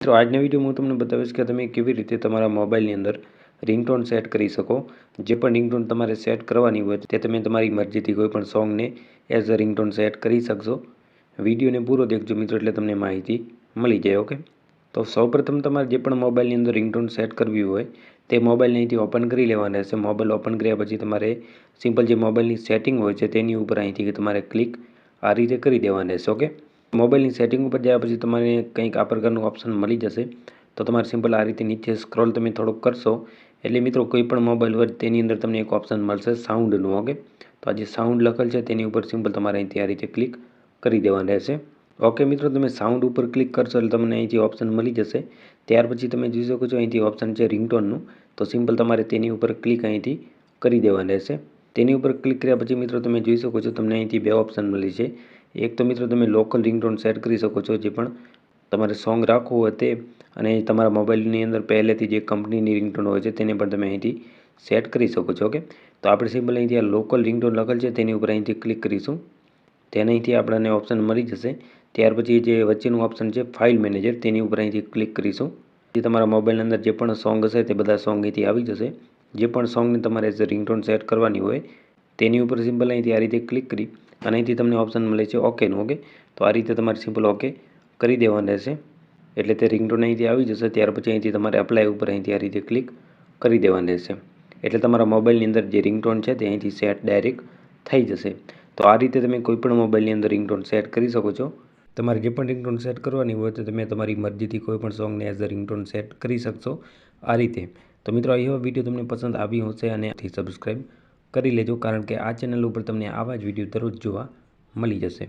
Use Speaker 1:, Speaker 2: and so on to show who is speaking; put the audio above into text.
Speaker 1: મિત્રો, આજના વિડીયોમાં હું તમને બતાવીશ કે તમે કેવી રીતે તમારા મોબાઈલની અંદર રિંગટોન સેટ કરી શકો. જે પણ રિંગટોન તમારે સેટ કરવાની હોય તે તમે તમારી મરજીથી કોઈ પણ સોંગને એઝ અ રિંગટોન સેટ કરી શકશો. વિડીયોને પૂરો દેખજો મિત્રો, એટલે તમને માહિતી મળી જાય, ઓકે? તો સૌપ્રથમ તમારે જે પણ મોબાઈલની અંદર રિંગટોન સેટ કરવી હોય તે મોબાઈલને અહીંથી ઓપન કરી લેવાના રહેશે મોબાઈલ ઓપન કર્યા પછી તમારે સિમ્પલ જે મોબાઈલની સેટિંગ હોય છે તેની ઉપર અહીંથી તમારે ક્લિક આ રીતે કરી દેવાના રહેશે ઓકે? મોબાઈલની સેટિંગ ઉપર ગયા પછી તમારે કંઈક આ પ્રકારનું ઓપ્શન મળી જશે. તો તમારે સિમ્પલ આ રીતે નીચે સ્ક્રોલ તમે થોડુંક કરશો. એટલે મિત્રો કોઈ પણ મોબાઈલ હોય તેની અંદર તમને એક ઓપ્શન મળશે સાઉન્ડનું, ઓકે? તો આ જે સાઉન્ડ લખેલ છે તેની ઉપર સિમ્પલ તમારે અહીંથી આ રીતે ક્લિક કરી દેવાનું રહેશે. ઓકે મિત્રો, તમે સાઉન્ડ ઉપર ક્લિક કરશો એટલે તમને અહીંથી ઓપ્શન મળી જશે, ત્યાર પછી તમે જોઈ શકો છો અહીંથી ઓપ્શન છે રિંગટોનનું. તો સિમ્પલ તમારે તેની ઉપર ક્લિક અહીંથી કરી દેવાનું રહેશે. તેની ઉપર ક્લિક કર્યા પછી મિત્રો તમે જોઈ શકો છો તમને અહીંથી બે ઓપ્શન મળી છે. એક તો મિત્રો તમે લોકલ રિંગટોન સેટ કરી શકો છો, જે પણ તમારે સોંગ રાખવું હોય તે, અને તમારા મોબાઈલની અંદર પહેલેથી જે કંપનીની રિંગટોન હોય છે તેને પણ તમે અહીંથી સેટ કરી શકો છો ઓકે તો આપણે સિમ્પલ અહીંથી આ લોકલ રિંગટોન લખેલ છે, તેની ઉપર અહીંથી ક્લિક કરીશું. તેને અહીંથી આપણને ઓપ્શન મળી જશે. ત્યાર પછી જે વચ્ચેનું ઓપ્શન છે ફાઇલ મેનેજર તેની ઉપર અહીંથી ક્લિક કરીશું. જે તમારા મોબાઈલની અંદર જે પણ સોંગ હશે તે બધા સોંગ અહીંથી આવી જશે. જે પણ સોંગને તમારે એઝ રિંગટોન સેટ કરવાની હોય, તેની ઉપર સિમ્પલ અહીંથી આ રીતે ક્લિક કરી અને અહીંથી તમને ઓપ્શન મળે છે ઓકેનું ઓકે તો આ રીતે તમારે સિમ્પલ ઓકે કરી દેવાનું રહેશે એટલે તે રિંગટોન અહીંથી આવી જશે, ત્યાર પછી અહીંથી તમારે અપ્લાય ઉપર અહીંથી આ રીતે ક્લિક કરી દેવાનું રહેશે એટલે તમારા મોબાઈલની અંદર જે રિંગટોન છે તે અહીંથી સેટ ડાયરેક્ટ થઈ જશે. તો આ રીતે તમે કોઈપણ મોબાઈલની અંદર રિંગટોન સેટ કરી શકો છો. તમારે જે પણ રિંગટોન સેટ કરવાની હોય તો તમે તમારી મરજીથી કોઈ પણ સોંગને એઝ અ રિંગટોન સેટ કરી શકશો આ રીતે. તો મિત્રો, આ વીડિયો તમને પસંદ આવી હશે અને સબસ્ક્રાઈબ કરી લેજો કારણ કે આ ચેનલ ઉપર તમને આવા જ વીડિયો દરરોજ જોવા મળી જશે.